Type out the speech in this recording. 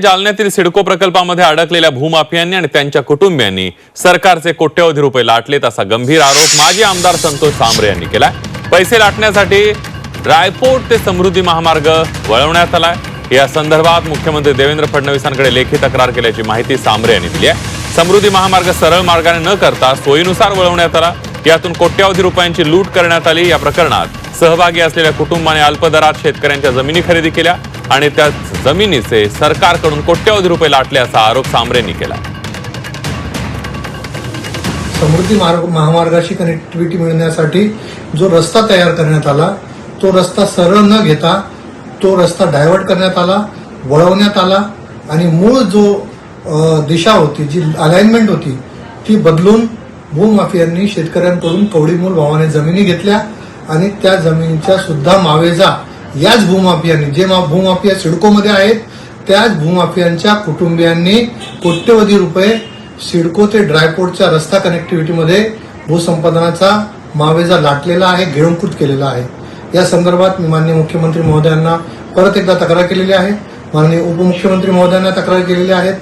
जालन्यातील सिडको प्रकल्पामध्ये अडकलेल्या भूमाफियांनी आणि त्यांच्या कुटुंबियांनी सरकारचे कोट्यवधी रुपये लाटलेत असा गंभीर आरोप माजी आमदार संतोष सांबरे यांनी केलाय. पैसे लाटण्यासाठी रायपोर्ट ते समृद्धी महामार्ग वळवण्यात आलाय. या संदर्भात मुख्यमंत्री देवेंद्र फडणवीसांकडे लेखी तक्रार केल्याची माहिती सांबरे यांनी दिली आहे. समृद्धी महामार्ग सरळ मार्गाने न करता सोयीनुसार वळवण्यात आला. यातून कोट्यवधी रुपयांची लूट करण्यात आली. या प्रकरणात सहभागी असलेल्या कुटुंबाने अल्पदरात शेतकऱ्यांच्या जमिनी खरेदी केल्या. आणि त्या जमिनीचे सरकारकडून कोट्यवधी रुपये लाटले असा आरोप सांबरेंनी केला. समृद्धी मार्ग महामार्गाशी कनेक्टिव्हिटी मिळण्यासाठी जो रस्ता तयार करण्यात आला तो रस्ता सरळ न घेता तो रस्ता डायव्हर्ट करण्यात आला वळवण्यात आला आणि मूळ जो दिशा होती जी अलाइनमेंट होती ती बदलून भूमाफियांनी शेतकऱ्यांकडून कवडीमूल भावाने जमिनी घेतल्या आणि त्या जमिनीच्या सुद्धा मावेजा याच भूमाफियांनी जे भूमाफिया सिडकोमध्ये आहेत त्याच भूमाफियांच्या कुटुंबियांनी कोट्यवधी रुपये सिडको ते ड्रायपोर्टच्या रस्ता कनेक्टिव्हिटीमध्ये भूसंपादनाचा मावेजा लाटलेला आहे गिळंकृत केलेला आहे. या संदर्भात मी माननीय मुख्यमंत्री महोदयांना परत एकदा तक्रार केलेली आहे. माननीय उपमुख्यमंत्री महोदयांना तक्रार केलेली आहे.